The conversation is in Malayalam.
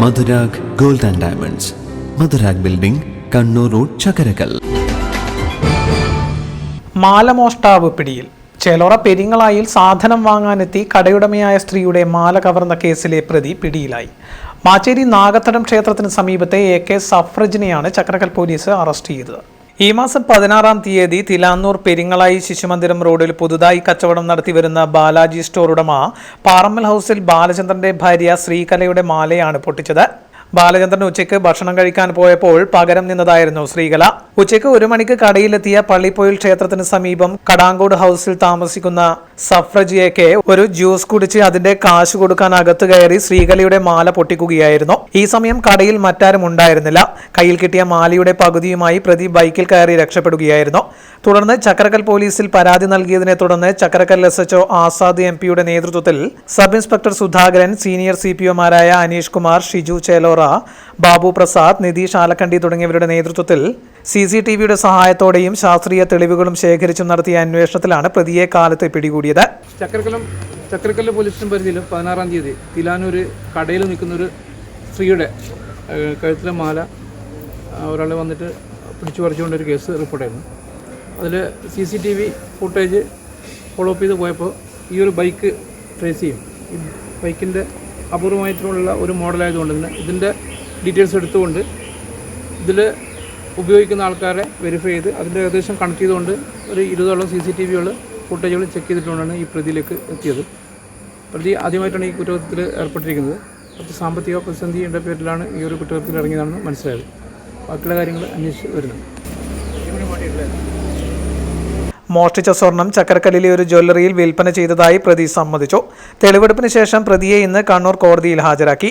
Madhurag gold and diamonds. Madhurag building Kannur road Chakkarakkal മാലമോഷ്ടാവ് പിടിയിൽ. ചേലോറ പെരിങ്ങളായിൽ സാധനം വാങ്ങാനെത്തി കടയുടമയായ സ്ത്രീയുടെ മാല കവർന്ന കേസിലെ പ്രതി പിടിയിലായി. മാച്ചേരി നാഗത്തടം ക്ഷേത്രത്തിന് സമീപത്തെ എ കെ സഫ്രജിനെയാണ് ചക്രകൽ പോലീസ് അറസ്റ്റ് ചെയ്തത്. ഈ മാസം പതിനാറാം തീയതി തിലാന്നൂർ പെരിങ്ങളായി ശിശുമന്ദിരം റോഡിൽ പുതുതായി കച്ചവടം നടത്തിവരുന്ന ബാലാജി സ്റ്റോർ ഉടമ പാറമ്മൽ ഹൗസിൽ ബാലചന്ദ്രന്റെ ഭാര്യ ശ്രീകലയുടെ മാലയാണ് പൊട്ടിച്ചത്. ബാലചന്ദ്രൻ ഉച്ചയ്ക്ക് ഭക്ഷണം കഴിക്കാൻ പോയപ്പോൾ പകരം നിന്നതായിരുന്നു ശ്രീകല. ഉച്ചയ്ക്ക് ഒരു മണിക്ക് കടയിലെത്തിയ പള്ളിപ്പോയിൽ ക്ഷേത്രത്തിന് സമീപം കടാങ്കോട് ഹൗസിൽ താമസിക്കുന്ന സഫ്രജിയയ്ക്ക് ഒരു ജ്യൂസ് കുടിച്ച് അതിന്റെ കാശ് കൊടുക്കാൻ അകത്ത് കയറി ശ്രീകലയുടെ മാല പൊട്ടിക്കുകയായിരുന്നു. ഈ സമയം കടയിൽ മറ്റാരും ഉണ്ടായിരുന്നില്ല. കയ്യിൽ കിട്ടിയ മാലയുടെ പകുതിയുമായി പ്രതി ബൈക്കിൽ കയറി രക്ഷപ്പെടുകയായിരുന്നു. തുടർന്ന് ചക്രക്കൽ പോലീസിൽ പരാതി നൽകിയതിനെ തുടർന്ന് Chakkarakkal S H O Azad M പിയുടെ നേതൃത്വത്തിൽ sub inspector Sudhakaran senior C P ഒമാരായ Aneesh Kumar Shiju Chelora Babu Prasad Nitheesh Alakkandi തുടങ്ങിയവരുടെ നേതൃത്വത്തിൽ സി സി ടി വിയുടെ സഹായത്തോടെയും ശാസ്ത്രീയ തെളിവുകളും ശേഖരിച്ചും നടത്തിയ അന്വേഷണത്തിലാണ് പ്രതിയെ കാലത്ത് പിടികൂടിയത്. ചക്രക്കലം ചക്രക്കല്ല് പോലീസ് പരിധിയിൽ പതിനാറാം തീയതി തിലാനൂർ കടയിൽ നിൽക്കുന്ന ഒരു സ്ത്രീയുടെ കഴുത്തിലെ മാല ഒരാൾ വന്നിട്ട് പിടിച്ചു പറിച്ചുകൊണ്ടൊരു കേസ് റിപ്പോർട്ടായിരുന്നു അതിൽ C C T V footage follow up ചെയ്ത് പോയപ്പോൾ ഈ ഒരു ബൈക്ക് ട്രേസ് ചെയ്യും. ഈ ബൈക്കിന്റെ അപൂർവമായിട്ടുള്ള ഒരു മോഡലായതുകൊണ്ട് തന്നെ ഇതിന്റെ ഡീറ്റെയിൽസ് എടുത്തുകൊണ്ട് ഇതിൽ ഉപയോഗിക്കുന്ന ആൾക്കാരെ വെരിഫൈ ചെയ്ത് അതിന്റെ ഏകദേശം കണക്ട് ചെയ്തുകൊണ്ട് ഒരു ഇരുപതോളം സി സി ടി വികൾ ഫുട്ടേജുകൾ ചെക്ക് ചെയ്തിട്ടുകൊണ്ടാണ് ഈ പ്രതിയിലേക്ക് എത്തിയത്. പ്രതി ആദ്യമായിട്ടാണ് ഈ കുറ്റകൃത്യത്തിൽ ഏർപ്പെട്ടിരിക്കുന്നത്. കുറച്ച് സാമ്പത്തിക പ്രതിസന്ധിയുടെ പേരിലാണ് ഈ ഒരു കുറ്റകൃത്യത്തിൽ ഇറങ്ങിയതാണെന്ന് മനസ്സിലായത്. ബാക്കിയുള്ള കാര്യങ്ങൾ അന്വേഷിച്ച് വരുന്നത് മോഷ്ടിച്ച സ്വർണം ചക്കരക്കല്ലിലെ ഒരു ജ്വല്ലറിയിൽ വിൽപ്പന ചെയ്തതായി പ്രതി സമ്മതിച്ചു. തെളിവെടുപ്പിന് ശേഷം പ്രതിയെ ഇന്ന് കണ്ണൂർ കോടതിയിൽ ഹാജരാക്കി.